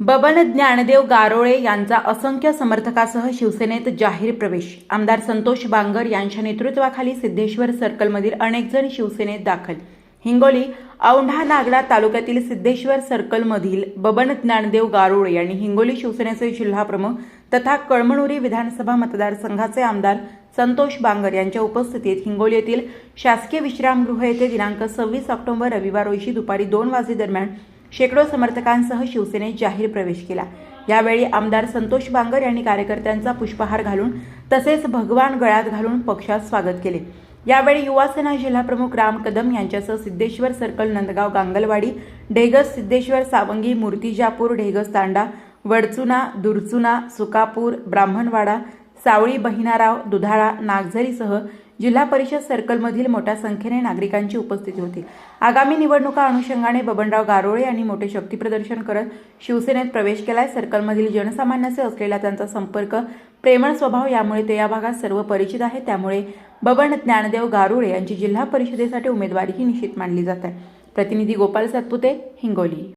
बबन ज्ञानदेव गारोळे यांचा असंख्य समर्थकासह शिवसेनेत जाहीर प्रवेश. आमदार संतोष बांगर यांच्या नेतृत्वाखाली सिद्धेश्वर सर्कलमधील अनेक जण शिवसेनेत दाखल. हिंगोली औंढा नागडा तालुक्यातील सिद्धेश्वर सर्कलमधील बबन ज्ञानदेव गारोळे यांनी हिंगोली शिवसेनेचे जिल्हाप्रमुख तथा कळमनुरी विधानसभा मतदारसंघाचे आमदार संतोष बांगर यांच्या उपस्थितीत हिंगोली येथील शासकीय विश्रामगृह येथे दिनांक सव्वीस ऑक्टोबर रविवार रोजी दुपारी दोन वाजेदरम्यान शेकडो समर्थकांसह शिवसेनेत जाहीर प्रवेश केला. यावेळी आमदार संतोष बांगर यांनी कार्यकर्त्यांचा पुष्पहार घालून तसेच भगवान गळ्यात घालून पक्षात स्वागत केले. यावेळी युवासेना जिल्हाप्रमुख राम कदम यांच्यासह सिद्धेश्वर सर्कल नंदगाव गांगलवाडी ढेगस सिद्धेश्वर सावंगी मूर्तिजापूर ढेगस तांडा वडचुना दुरचुना सुकापूर ब्राह्मणवाडा सावळी बहिनाराव दुधाळा नागझरीसह जिल्हा परिषद सर्कलमधील मोठ्या संख्येने नागरिकांची उपस्थिती होती. आगामी निवडणुका अनुषंगाने बबनराव गारोळे यांनी मोठे शक्तीप्रदर्शन करत शिवसेनेत प्रवेश केलाय. सर्कलमधील जनसामान्याचे असलेला त्यांचा संपर्क प्रेमळ स्वभाव यामुळे ते या भागात सर्व परिचित आहे त्यामुळे बबन ज्ञानदेव गारुळे यांची जिल्हा परिषदेसाठी उमेदवारीही निश्चित मानली जात आहे. प्रतिनिधी गोपाल सातपुते हिंगोली.